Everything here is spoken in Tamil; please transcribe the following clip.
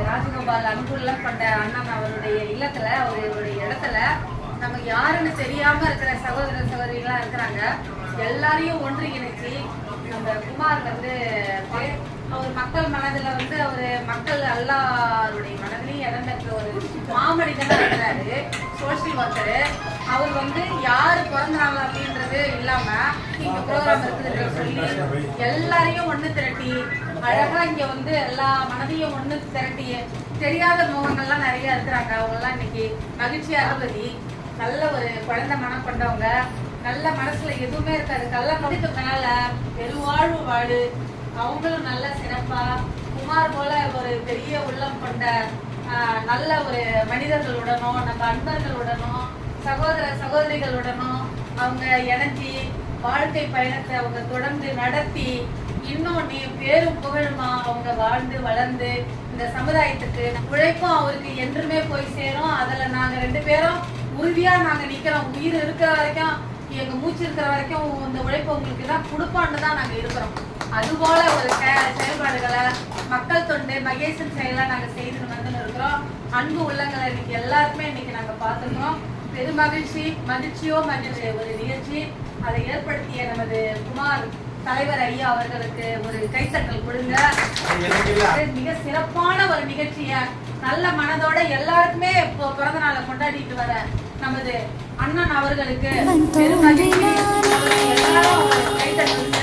ராஜகோபால் அன்புள்ள கொண்ட அண்ணன் அவருடைய இல்லத்துல அவருடைய இடத்துல நம்ம யாருன்னு தெரியாம இருக்கிற சகோதர சகோதரிகளா இருக்கிறாங்க. எல்லாரையும் ஒன்றிணைச்சு நம்ம குமார் வந்து அவர் மக்கள் மனதுல வந்து அவரு மக்கள் எல்லாருடைய மனதிலையும் இடம் பெற்ற ஒரு மாமனிதனா இருக்கிறாரு சோசியல் ஒர்க்கரு அவர் வந்து யார் பிறந்தனாங்க அப்படின்றது இல்லாம சொல்லி எல்லாரையும் ஒண்ணு திரட்டி அழகா இங்க வந்து எல்லா மனதையும் ஒண்ணு திரட்டி தெரியாத முகங்கள்லாம் நிறைய இருக்கிறாங்க அவங்க எல்லாம் இன்னைக்கு மகிழ்ச்சி அறுபதி நல்ல ஒரு குழந்தை மனம் கொண்டவங்க. நல்ல மனசுல எதுவுமே இருக்காது. கல்ல படித்ததுனால பெருவாழ்வு வாழு அவங்களும் நல்ல சிறப்பா குமார் போல ஒரு பெரிய உள்ளம் கொண்ட ஆஹ், நல்ல ஒரு மனிதர்களுடனும் நம்ம அன்பர்களுடனும் சகோதர சகோதரிகளுடனும் அவங்க இணைஞ்சி வாழ்க்கை பயணத்தை அவங்க தொடர்ந்து நடத்தி இன்னும் நீ பேரும் புகழுமா அவங்க வாழ்ந்து வளர்ந்து இந்த சமுதாயத்துக்கு உழைப்பும் அவருக்கு என்றுமே போய் சேரும். அதுல நாங்க ரெண்டு பேரும் உறுதியா நாங்க நிக்கிறோம். உயிர் இருக்கிற வரைக்கும் எங்க மூச்சு இருக்கிற வரைக்கும் இந்த உழைப்பு உங்களுக்கு தான் கொடுப்பான்னு தான் நாங்க இருக்கிறோம். அதுபோல ஒரு செ- செயல்பாடுகளை மக்கள் தொண்டு மகேசன் செயலா நாங்க செய்து வந்து இருக்கிறோம். அன்பு உள்ளங்களை இன்னைக்கு எல்லாருக்குமே இன்னைக்கு நாங்க பார்த்துக்கிறோம் பெரும் மகிழ்ச்சி மகிழ்ச்சியோ மகிழ்ச்சி ஒரு நிகழ்ச்சி. அதை ஏற்படுத்திய நமது குமார் தலைவர் ஐயா அவர்களுக்கு ஒரு கைத்தட்டல் கொடுங்க. மிக சிறப்பான ஒரு நிகழ்ச்சிய நல்ல மனதோட எல்லாருக்குமே இப்போ பிறந்த நாளை கொண்டாடிட்டு வர நமது அண்ணன் அவர்களுக்கு பெரும் மகிழ்ச்சி அவருக்கு எல்லாரும் ஒரு கைத்தட்டல்